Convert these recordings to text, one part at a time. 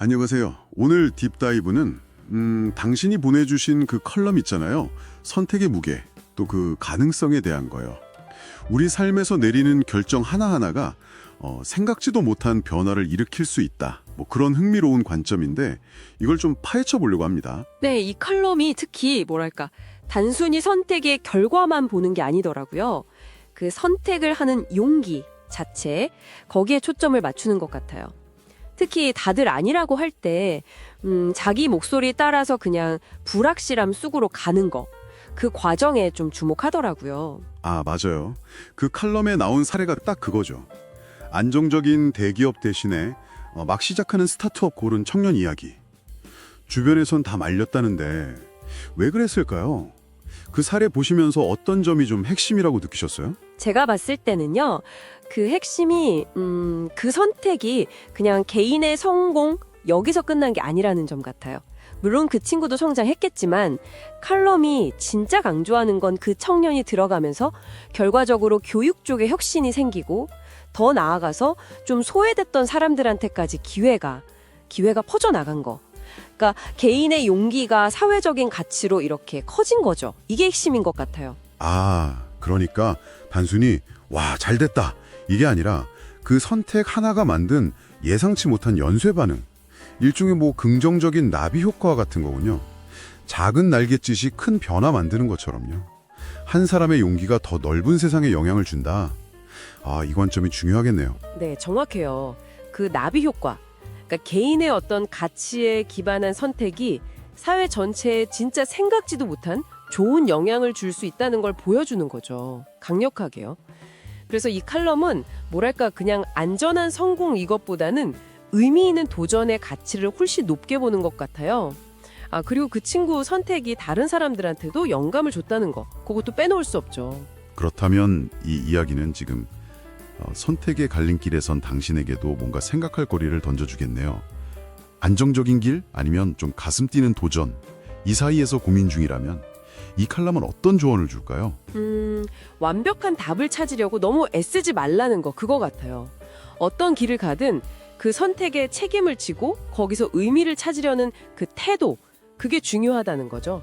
안녕하세요. 오늘 딥다이브는 음, 당신이 보내주신 그 컬럼 있잖아요. 선택의 무게, 또 그 가능성에 대한 거요. 우리 삶에서 내리는 결정 하나하나가 어, 생각지도 못한 변화를 일으킬 수 있다. 뭐 그런 흥미로운 관점인데 이걸 좀 파헤쳐 보려고 합니다. 네, 이 칼럼이 특히 뭐랄까 단순히 선택의 결과만 보는 게 아니더라고요. 그 선택을 하는 용기 자체 거기에 초점을 맞추는 것 같아요. 특히 다들 아니라고 할 때 음, 자기 목소리 따라서 그냥 불확실함 쑥으로 가는 거. 그 과정에 좀 주목하더라고요. 아, 맞아요. 그 칼럼에 나온 사례가 딱 그거죠. 안정적인 대기업 대신에 어, 막 시작하는 스타트업 고른 청년 이야기. 주변에선 다 말렸다는데 왜 그랬을까요? 그 사례 보시면서 어떤 점이 좀 핵심이라고 느끼셨어요? 제가 봤을 때는요, 그 핵심이, 음, 그 선택이 그냥 개인의 성공, 여기서 끝난 게 아니라는 점 같아요. 물론 그 친구도 성장했겠지만, 칼럼이 진짜 강조하는 건 그 청년이 들어가면서 결과적으로 교육 쪽에 혁신이 생기고, 더 나아가서 좀 소외됐던 사람들한테까지 기회가, 기회가 퍼져나간 거. 그러니까 개인의 용기가 사회적인 가치로 이렇게 커진 거죠. 이게 핵심인 것 같아요. 아, 그러니까 단순히 와, 잘 됐다. 이게 아니라 그 선택 하나가 만든 예상치 못한 연쇄 반응. 일종의 뭐 긍정적인 나비 효과 같은 거군요. 작은 날갯짓이 큰 변화 만드는 것처럼요. 한 사람의 용기가 더 넓은 세상에 영향을 준다. 아, 이 관점이 중요하겠네요. 네, 정확해요. 그 나비 효과. 그러니까 개인의 어떤 가치에 기반한 선택이 사회 전체에 진짜 생각지도 못한 좋은 영향을 줄 수 있다는 걸 보여주는 거죠. 강력하게요. 그래서 이 칼럼은 뭐랄까 그냥 안전한 성공 이것보다는 의미 있는 도전의 가치를 훨씬 높게 보는 것 같아요. 아, 그리고 그 친구 선택이 다른 사람들한테도 영감을 줬다는 거. 그것도 빼놓을 수 없죠. 그렇다면 이 이야기는 지금 어, 선택의 갈림길에 선 당신에게도 뭔가 생각할 거리를 던져주겠네요. 안정적인 길 아니면 좀 가슴 뛰는 도전 이 사이에서 고민 중이라면 이 칼럼은 어떤 조언을 줄까요? 음, 완벽한 답을 찾으려고 너무 애쓰지 말라는 거 그거 같아요. 어떤 길을 가든 그 선택에 책임을 지고 거기서 의미를 찾으려는 그 태도 그게 중요하다는 거죠.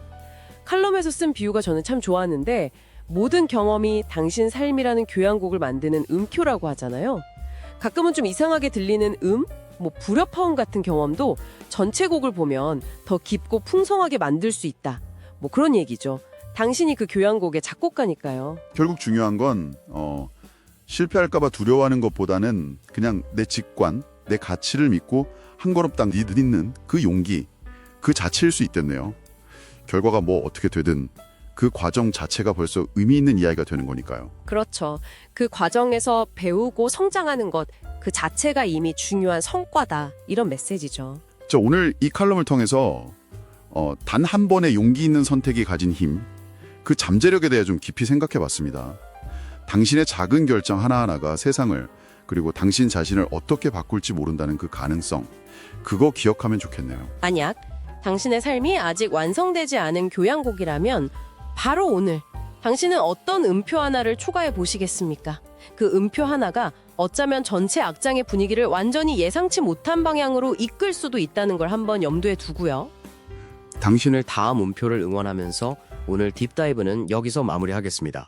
칼럼에서 쓴 비유가 저는 참 좋았는데 모든 경험이 당신 삶이라는 교향곡을 만드는 음표라고 하잖아요. 가끔은 좀 이상하게 들리는 음, 뭐 불협화음 같은 경험도 전체 곡을 보면 더 깊고 풍성하게 만들 수 있다. 뭐 그런 얘기죠. 당신이 그 교향곡의 작곡가니까요. 결국 중요한 건 어, 실패할까봐 두려워하는 것보다는 그냥 내 직관, 내 가치를 믿고 한 걸음 딱 믿는 그 용기, 그 자체일 수 있겠네요. 결과가 뭐 어떻게 되든 그 과정 자체가 벌써 의미 있는 이야기가 되는 거니까요. 그렇죠. 그 과정에서 배우고 성장하는 것, 그 자체가 이미 중요한 성과다. 이런 메시지죠. 자, 오늘 이 칼럼을 통해서 어, 단 한 번의 용기 있는 선택이 가진 힘, 그 잠재력에 대해 좀 깊이 생각해 봤습니다. 당신의 작은 결정 하나하나가 세상을 그리고 당신 자신을 어떻게 바꿀지 모른다는 그 가능성, 그거 기억하면 좋겠네요. 만약 당신의 삶이 아직 완성되지 않은 교향곡이라면 바로 오늘 당신은 어떤 음표 하나를 초과해 보시겠습니까? 그 음표 하나가 어쩌면 전체 악장의 분위기를 완전히 예상치 못한 방향으로 이끌 수도 있다는 걸 한번 염두에 두고요. 당신을 다음 음표를 응원하면서 오늘 딥다이브는 여기서 마무리하겠습니다.